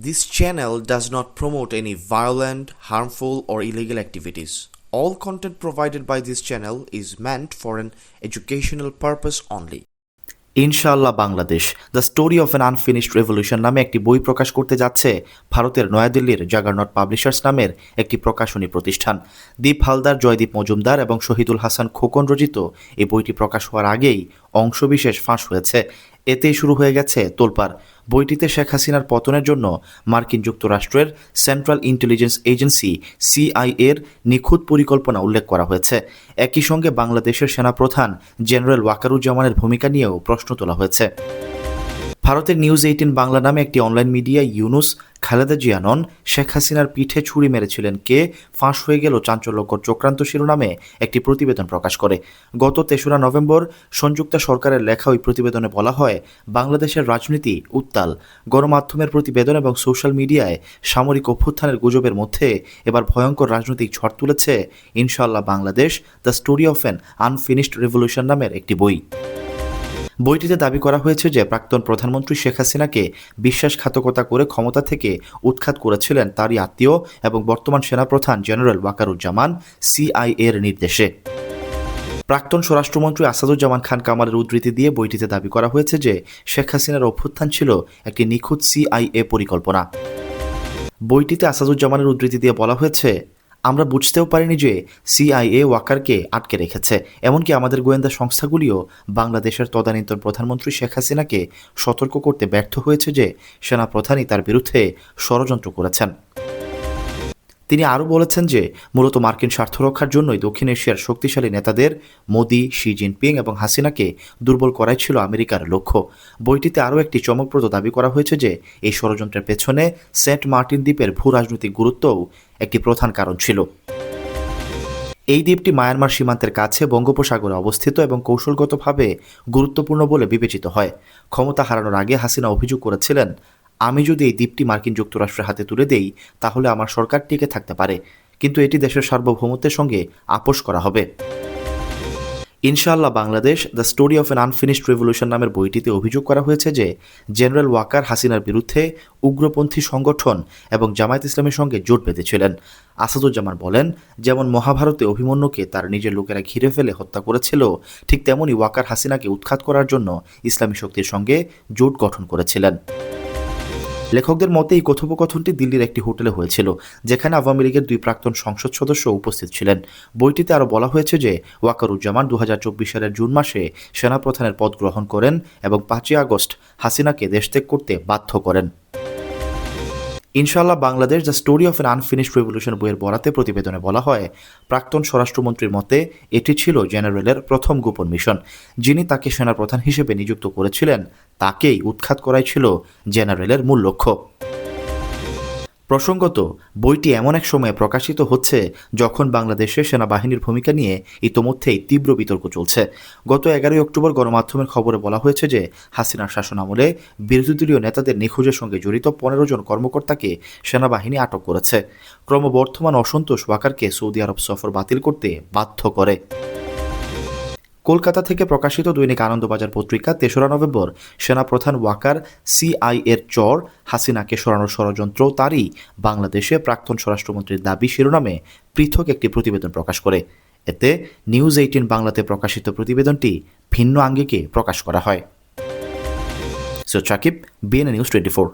This channel does not promote any violent, harmful, or illegal activities. All content provided by this channel is meant for an educational purpose only. ইনশাআল্লাহ Bangladesh the story of an unfinished revolution নামে একটি বই প্রকাশ করতে যাচ্ছে ভারতের নয়াদিল্লির juggernaut publishers নামের একটি প্রকাশনী প্রতিষ্ঠান দীপ হালদার জয়দীপ মজুমদার এবং শহীদুল হাসান খোকন রচিত এই বইটি প্রকাশ হওয়ার আগেই অংশবিশেষ ফাঁস হয়েছে এতেই শুরু হয়ে গেছে তোলপাড় বইটিতে শেখ হাসিনার পতনের জন্য মার্কিন যুক্তরাষ্ট্রের সেন্ট্রাল ইন্টেলিজেন্স এজেন্সি সিআইএর নিখুঁত পরিকল্পনা উল্লেখ করা হয়েছে। একই সঙ্গে বাংলাদেশের সেনাপ্রধান জেনারেল ওয়াকারুজ্জামানের ভূমিকা নিয়েও প্রশ্ন তোলা হয়েছে। ভারতের নিউজ এইটিন বাংলা নামে একটি অনলাইন মিডিয়া ইউনুস খালেদা জিয়ানন শেখ হাসিনার পিঠে ছুরি মেরেছিলেন কে, ফাঁস হয়ে গেল চাঞ্চল্যকর চক্রান্ত শিরোনামে একটি প্রতিবেদন প্রকাশ করে। গত তেসরা নভেম্বর সংযুক্ত সরকারের লেখা ওই প্রতিবেদনে বলা হয়, বাংলাদেশের রাজনীতি উত্তাল। গণমাধ্যমের প্রতিবেদন এবং সোশ্যাল মিডিয়ায় সামরিক অভ্যুত্থানের গুজবের মধ্যে এবার ভয়ঙ্কর রাজনৈতিক ঝড় তুলেছে ইনশাআল্লাহ Bangladesh the story of an unfinished revolution নামের একটি বই। বইটিতে দাবি করা হয়েছে যে প্রাক্তন প্রধানমন্ত্রী শেখ হাসিনাকে বিশ্বাসঘাতকতা করে ক্ষমতা থেকে উৎখাত করেছিলেন তারই আত্মীয় এবং বর্তমান সেনাপ্রধান জেনারেল ওয়াকারুজ্জামান সিআইএ এর নির্দেশে। প্রাক্তন স্বরাষ্ট্রমন্ত্রী আসাদুজ্জামান খান কামালের উদ্ধৃতি দিয়ে বইটিতে দাবি করা হয়েছে যে শেখ হাসিনার অভ্যুত্থান ছিল একটি নিখুঁত সিআইএ পরিকল্পনা। বইটিতে আসাদুজ্জামানের উদ্ধৃতি দিয়ে বলা হয়েছে আমরা বুঝতেও পারিনি যে সিআইএ ওয়াকারকে আটকে রেখেছে। এমনকি আমাদের গোয়েন্দা সংস্থাগুলিও বাংলাদেশের তদানীন্তন প্রধানমন্ত্রী শেখ হাসিনাকে সতর্ক করতে ব্যর্থ হয়েছে যে সেনাপ্রধানই তার বিরুদ্ধে ষড়যন্ত্র করেছেন। তিনি আরও বলেছেন যে, মূলত মার্কিন স্বার্থ রক্ষার জন্যই দক্ষিণ এশিয়ার শক্তিশালী নেতাদের মোদি, শি জিনপিং এবং হাসিনাকে দুর্বল করাই ছিল আমেরিকার লক্ষ্য। বইটিতে আরও একটি চমকপ্রদ দাবি করা হয়েছে যে, এই ষড়যন্ত্রের পেছনে সেন্ট মার্টিন দ্বীপের ভূ রাজনৈতিক গুরুত্বও একটি প্রধান কারণ ছিল। এই দ্বীপটি মায়ানমার সীমান্তের কাছে বঙ্গোপসাগরে অবস্থিত এবং কৌশলগতভাবে গুরুত্বপূর্ণ বলে বিবেচিত হয়। ক্ষমতা হারানোর আগে হাসিনা অভিযোগ করেছিলেন আমি যদি এই দ্বীপটি মার্কিন যুক্তরাষ্ট্রের হাতে তুলে দেই, তাহলে আমার সরকার টিকে থাকতে পারে। কিন্তু এটি দেশের সার্বভৌমত্বের সঙ্গে আপোষ করা হবে। ইনশাআল্লাহ Bangladesh, the story of an unfinished revolution নামের বইটিতে অভিযোগ করা হয়েছে যে, জেনারেল ওয়াকার হাসিনার বিরুদ্ধে উগ্রপন্থী সংগঠন এবং জামায়াত ইসলামের সঙ্গে জোট বেঁধেছিলেন। আসাদুজ্জামান বলেন, যেমন মহাভারতে অভিমন্যুকে তার নিজের লোকেরা ঘিরে ফেলে হত্যা করেছিল, ঠিক তেমনই ওয়াকার হাসিনাকে উৎখাত করার জন্য ইসলামী শক্তির সঙ্গে জোট গঠন করেছিলেন। লেখকদের মতে, এই কথোপকথনটি দিল্লির একটি হোটেলে হয়েছিল, যেখানে আওয়ামী লীগের দুই প্রাক্তন সংসদ সদস্য উপস্থিত ছিলেন। বইটিতে আরও বলা হয়েছে যে, ওয়াকারুজ্জামান দু হাজার চব্বিশ সালের জুন মাসে সেনাপ্রধানের পদ গ্রহণ করেন এবং পাঁচই আগস্ট হাসিনাকে দেশত্যাগ করতে বাধ্য করেন। ইনশাআল্লাহ Bangladesh the story of an unfinished revolution বইয়ের বরাতে প্রতিবেদনে বলা হয়, প্রাক্তন স্বরাষ্ট্রমন্ত্রীর মতে এটি ছিল জেনারেলের প্রথম গোপন মিশন। যিনি তাকে সেনাপ্রধান হিসেবে নিযুক্ত করেছিলেন, তাকেই উৎখাত করাই ছিল জেনারেলের মূল লক্ষ্য। প্রসঙ্গত, বইটি এমন এক সময়ে প্রকাশিত হচ্ছে যখন বাংলাদেশে সেনাবাহিনীর ভূমিকা নিয়ে ইতোমধ্যেই তীব্র বিতর্ক চলছে। গত এগারোই অক্টোবর গণমাধ্যমের খবরে বলা হয়েছে যে, হাসিনার শাসনামলে বিরোধী দলীয় নেতাদের নিখোঁজের সঙ্গে জড়িত পনেরো জন কর্মকর্তাকে সেনাবাহিনী আটক করেছে। ক্রমবর্ধমান অসন্তোষ ওয়াকারকে সৌদি আরব সফর বাতিল করতে বাধ্য করে। কলকাতা থেকে প্রকাশিত দৈনিক আনন্দবাজার পত্রিকা তেসরা নভেম্বর, সেনাপ্রধান ওয়াকার, সিআই এর চর, হাসিনাকে সরানোর ষড়যন্ত্র তারই বাংলাদেশে প্রাক্তন স্বরাষ্ট্রমন্ত্রীর দাবি শিরোনামে পৃথক একটি প্রতিবেদন প্রকাশ করে। এতে নিউজ এইটিন বাংলাতে প্রকাশিত প্রতিবেদনটি ভিন্ন আঙ্গিকে প্রকাশ করা হয়। Sakib BNA news twenty four